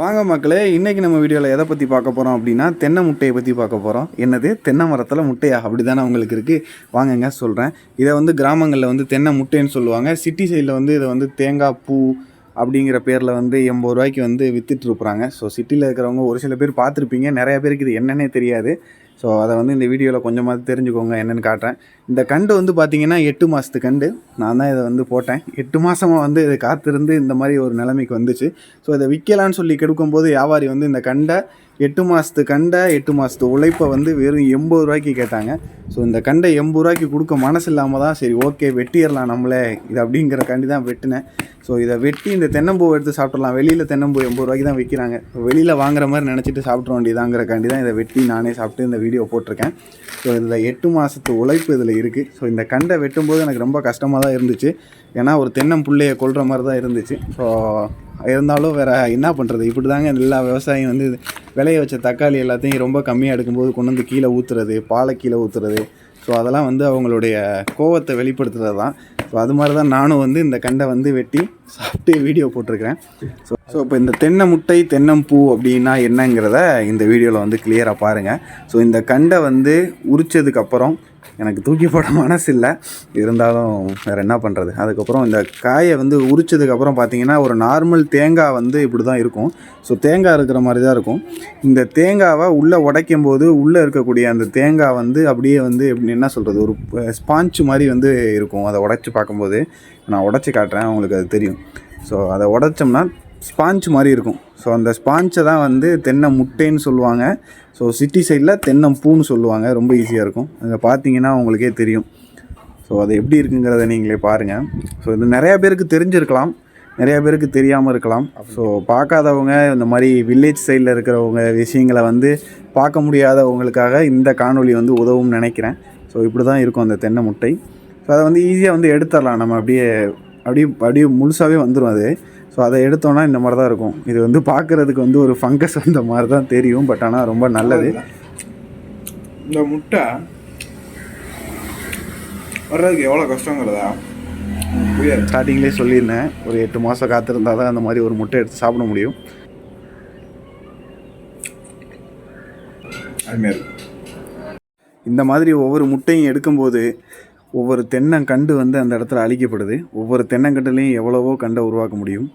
வாங்க மக்களே இன்றைக்கி நம்ம வீடியோவில் எதை பற்றி பார்க்க போகிறோம் அப்படின்னா தென்னை முட்டையை பற்றி பார்க்க போகிறோம் என்னது? தென்னை மரத்தில் முட்டையா? அப்படி தானே உங்களுக்கு இருக்குது வாங்கங்க சொல்கிறேன் இதை வந்து கிராமங்களில் வந்து தென்னை முட்டைன்னு சொல்லுவாங்க. சிட்டி சைடில் வந்து இதை வந்து தேங்காய் பூ அப்படிங்கிற பேரில் வந்து எண்பது ரூபாய்க்கு வந்து விற்றுட்ருக்குறாங்க ஸோ சிட்டியில் இருக்கிறவங்க ஒரு சில பேர் பார்த்துருப்பீங்க. நிறைய பேருக்கு இது என்னன்னே தெரியாது. ஸோ அதை வந்து இந்த வீடியோவில் கொஞ்சமாக தெரிஞ்சுக்கோங்க என்னென்னு காட்டுறேன். இந்த கண்டு வந்து பார்த்தீங்கன்னா எட்டு மாதத்து கண்டு. நான் தான் இதை வந்து போட்டேன். எட்டு மாதமாக வந்து இது காத்திருந்து இந்த மாதிரி ஒரு நிலைமைக்கு வந்துச்சு. ஸோ இதை விற்கலான்னு சொல்லி கெடுக்கும்போது வியாபாரி வந்து இந்த கண்டை எட்டு மாதத்து கண்டை எட்டு மாதத்து உழைப்பை வந்து வெறும் எண்பது ரூபாய்க்கு கேட்டாங்க. ஸோ இந்த கண்டை எண்பது ரூபாய்க்கு கொடுக்க மனசு இல்லாமல் தான் சரி ஓகே வெட்டிடலாம் நம்மளே. இது அப்படிங்கிறக்காண்டி தான் வெட்டினேன். ஸோ இதை வெட்டி இந்த தென்னம்பூ எடுத்து சாப்பிட்றலாம் வெளியில் தென்னம்பூ எண்பது ரூபாய்க்கு தான் விற்கிறாங்க வெளியில் வாங்குற மாதிரி நினச்சிட்டு சாப்பிட்ற வேண்டியதாங்கிறக்காண்டி தான் இதை வெட்டி நானே சாப்பிட்டு இந்த வீடியோ போட்டிருக்கேன். ஸோ இதில் எட்டு மாதத்து உழைப்பு இதில் இருக்குது ஸோ இந்த கண்டை வெட்டும்போது எனக்கு ரொம்ப கஷ்டமாக தான் இருந்துச்சு. ஏன்னா ஒரு தென்னம்புள்ளையை கொள்கிற மாதிரி தான் இருந்துச்சு. ஸோ இருந்தாலும் வேறு என்ன பண்ணுறது இப்படி தாங்க எல்லா விவசாயம் வந்து விளைய வச்ச தக்காளி எல்லாத்தையும் ரொம்ப கம்மியாக எடுக்கும்போது கொண்டு வந்து கீழே ஊற்றுறது பாலை கீழே ஊற்றுறது ஸோ அதெல்லாம் வந்து அவங்களுடைய கோவத்தை வெளிப்படுத்துறது தான் ஸோ அது மாதிரி தான் நானும் வந்து இந்த கண்டை வந்து வெட்டி சாப்பிட்டு வீடியோ போட்டிருக்கிறேன். ஸோ ஸோ இப்போ இந்த தென்னை முட்டை தென்னம்பூ அப்படின்னா என்னங்கிறத இந்த வீடியோவில் வந்து கிளியராக பாருங்கள் ஸோ இந்த கண்டை வந்து உரிச்சதுக்கப்புறம் எனக்கு தூக்கி போட மனசு இல்லை இருந்தாலும் வேறு என்ன பண்ணுறது அதுக்கப்புறம் இந்த காயை வந்து உரிச்சதுக்கப்புறம் பார்த்தீங்கன்னா ஒரு நார்மல் தேங்காய் வந்து இப்படி தான் இருக்கும். ஸோ தேங்காய் இருக்கிற மாதிரி தான் இருக்கும். இந்த தேங்காவை உள்ளே உடைக்கும் போது உள்ளே இருக்கக்கூடிய அந்த தேங்காய் வந்து அப்படியே வந்து எப்படி என்ன சொல்கிறது ஒரு ஸ்பாஞ்ச் மாதிரி வந்து இருக்கும். அதை உடைச்சி பார்க்கும்போது நான் உடச்சி காட்டுறேன் உங்களுக்கு அது தெரியும். ஸோ அதை உடைச்சோம்னா ஸ்பாஞ்ச் மாதிரி இருக்கும். ஸோ அந்த ஸ்பாஞ்சை தான் வந்து தென்னை முட்டைன்னு சொல்லுவாங்க. ஸோ சிட்டி சைடில் தென்னம்பூன்னு சொல்லுவாங்க. ரொம்ப ஈஸியாக இருக்கும். அதை பார்த்தீங்கன்னா உங்களுக்கே தெரியும். ஸோ அது எப்படி இருக்குங்கிறத நீங்களே பாருங்கள் ஸோ இது நிறையா பேருக்கு தெரிஞ்சிருக்கலாம். நிறையா பேருக்கு தெரியாமல் இருக்கலாம். ஸோ பார்க்காதவங்க இந்த மாதிரி வில்லேஜ் சைடில் இருக்கிறவங்க விஷயங்களை வந்து பார்க்க முடியாதவங்களுக்காக இந்த காணொலி வந்து உதவும்னு நினைக்கிறேன். ஸோ இப்படி தான் இருக்கும் அந்த தென்னை முட்டை. ஸோ அதை வந்து ஈஸியாக வந்து எடுத்துடலாம். நம்ம அப்படியே அப்படியே அப்படியே முழுசாகவே வந்துடும் அது. ஸோ அதை எடுத்தோன்னா இந்த மாதிரி தான் இருக்கும். இது வந்து பார்க்குறதுக்கு வந்து ஒரு ஃபங்கஸ் வந்த மாதிரி தான் தெரியும் பட் ஆனால் ரொம்ப நல்லது. இந்த முட்டை வர்றதுக்கு எவ்வளோ கஷ்டங்கிறதா? ஸ்டார்டிங்லேயே சொல்லியிருந்தேன். ஒரு எட்டு மாதம் காத்திருந்தா தான் அந்த மாதிரி ஒரு முட்டை எடுத்து சாப்பிட முடியும். அதுமாரி இந்த மாதிரி ஒவ்வொரு முட்டையும் எடுக்கும்போது ஒவ்வொரு தென்னங்கண்டு வந்து அந்த இடத்துல அழிக்கப்படுது. ஒவ்வொரு தென்னங்கண்டுலேயும் எவ்வளவோ கண்டை உருவாக்க முடியும்.